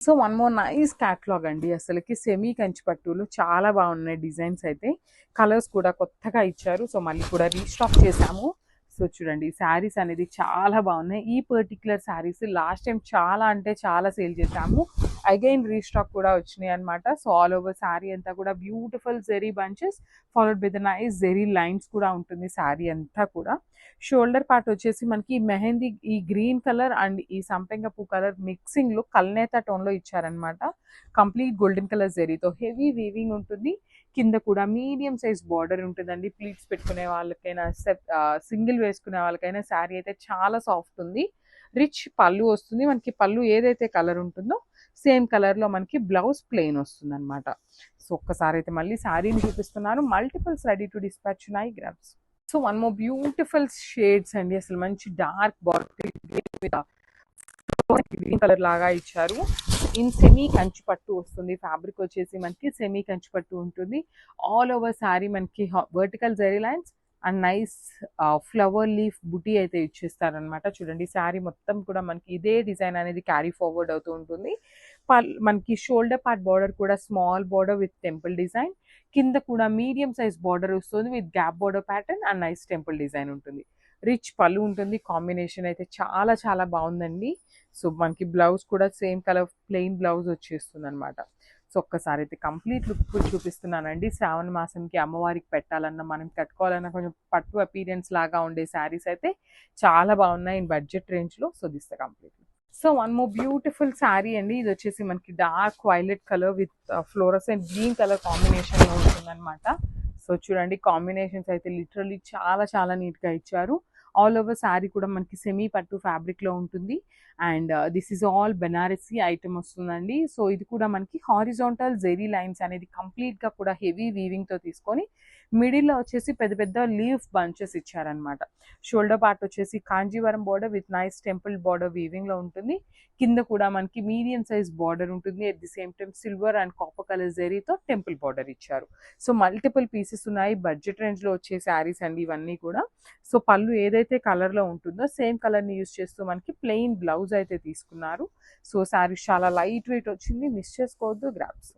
So one more nice catalogue అండి. అసలుకి semi Kanchi పట్టులు చాలా బాగున్నాయి డిజైన్స్ అయితే. కలర్స్ కూడా కొత్తగా ఇచ్చారు. సో మళ్ళీ కూడా రీస్టాక్ చేశాము. సో చూడండి శారీస్ అనేది చాలా బాగున్నాయి. ఈ పర్టిక్యులర్ శారీస్ లాస్ట్ టైం చాలా అంటే చాలా సేల్ చేశాము. అగైన్ రీస్టాక్ కూడా వచ్చినాయి అనమాట సో ఆల్ ఓవర్ శారీ అంతా కూడా beautiful zari bunches followed by the nice zari lines కూడా ఉంటుంది శారీ అంతా కూడా. షోల్డర్ పార్ట్ వచ్చేసి మనకి మెహందీ ఈ గ్రీన్ కలర్ అండ్ ఈ సంపెంగ పూ కలర్ మిక్సింగ్లో కల్నేత టోన్లో ఇచ్చారనమాట కంప్లీట్ గోల్డెన్ కలర్ జెరీతో హెవీ వీవింగ్ ఉంటుంది. కింద కూడా మీడియం సైజ్ బార్డర్ ఉంటుందండి. ప్లీట్స్ పెట్టుకునే వాళ్ళకైనా సింగిల్ వేసుకునే వాళ్ళకైనా శారీ అయితే చాలా సాఫ్ట్ ఉంది. రిచ్ పళ్ళు వస్తుంది. మనకి పళ్ళు ఏదైతే కలర్ ఉంటుందో సేమ్ కలర్లో మనకి బ్లౌజ్ ప్లెయిన్ వస్తుంది అనమాట సో ఒక్కసారి అయితే మళ్ళీ శారీని చూపిస్తున్నాను. మల్టిపుల్స్ రెడీ టు డిస్పాచ్ ఉన్నాయి grams so one more beautiful shades అండి. అసలు మంచి డార్క్ బార్డర్ గ్రీన్ కలర్ లాగా ఇచ్చారు. ఇన్ సెమీ కంచి పట్టు వస్తుంది. ఫ్యాబ్రిక్ వచ్చేసి మనకి సెమీ కంచి పట్టు ఉంటుంది. ఆల్ ఓవర్ శారీ మనకి vertical zari lines and nice flower leaf buti అయితే ఇచ్చేస్తారనమాట చూడండి శారీ మొత్తం కూడా మనకి ఇదే డిజైన్ అనేది క్యారీ ఫార్వర్డ్ అవుతూ ఉంటుంది. మనకి షోల్డర్ పార్ట్ బార్డర్ కూడా small border with temple design. కింద కూడా మీడియం సైజ్ బార్డర్ వస్తుంది with gap border pattern and nice temple design ఉంటుంది. రిచ్ పళ్ళు ఉంటుంది కాంబినేషన్ అయితే చాలా చాలా బాగుందండి. సో మనకి బ్లౌజ్ కూడా సేమ్ కలర్ ప్లెయిన్ బ్లౌజ్ వచ్చేస్తుంది అనమాట సో ఒక్కసారి అయితే కంప్లీట్ లుక్ చూపిస్తున్నానండి. శ్రావణ మాసంకి అమ్మవారికి పెట్టాలన్నా మనం కట్టుకోవాలన్నా కొంచెం పట్టు అపీరియన్స్ లాగా ఉండే శారీస్ అయితే చాలా బాగున్నాయి ఇన్ బడ్జెట్ రేంజ్లో. So this complete so one more beautiful saree అండి. ఇది వచ్చేసి మనకి dark violet colour with florals and green colour కాంబినేషన్లో ఉంటుంది అనమాట సో చూడండి కాంబినేషన్స్ అయితే లిటరలీ చాలా చాలా నీట్గా ఇచ్చారు. ఆల్ ఓవర్ శారీ కూడా మనకి సెమీ పట్టు ఫ్యాబ్రిక్లో ఉంటుంది. And this is all Banarasi item వస్తుందండి. సో ఇది కూడా మనకి హారిజాంటల్ జెరీ లైన్స్ అనేది కంప్లీట్గా కూడా హెవీ వీవింగ్తో తీసుకొని మిడిల్లో వచ్చేసి పెద్ద పెద్ద లీఫ్ బంచెస్ ఇచ్చారనమాట షోల్డర్ పార్ట్ వచ్చేసి Kanjeevaram border with nice temple border వీవింగ్లో ఉంటుంది. కింద కూడా మనకి మీడియం సైజ్ బార్డర్ ఉంటుంది. At the same time silver and copper colour జెరీతో temple border ఇచ్చారు. సో మల్టిపుల్ పీసెస్ ఉన్నాయి. బడ్జెట్ రేంజ్లో వచ్చే శారీస్ అండి ఇవన్నీ కూడా. సో పళ్ళు ఏదైతే కలర్లో ఉంటుందో సేమ్ కలర్ని యూస్ చేస్తూ మనకి ప్లెయిన్ బ్లౌజ్ అయితే తీసుకున్నారు. సో శారీస్ చాలా లైట్ వెయిట్ వచ్చింది. మిస్ చేసుకోవద్దు. గ్రాప్స్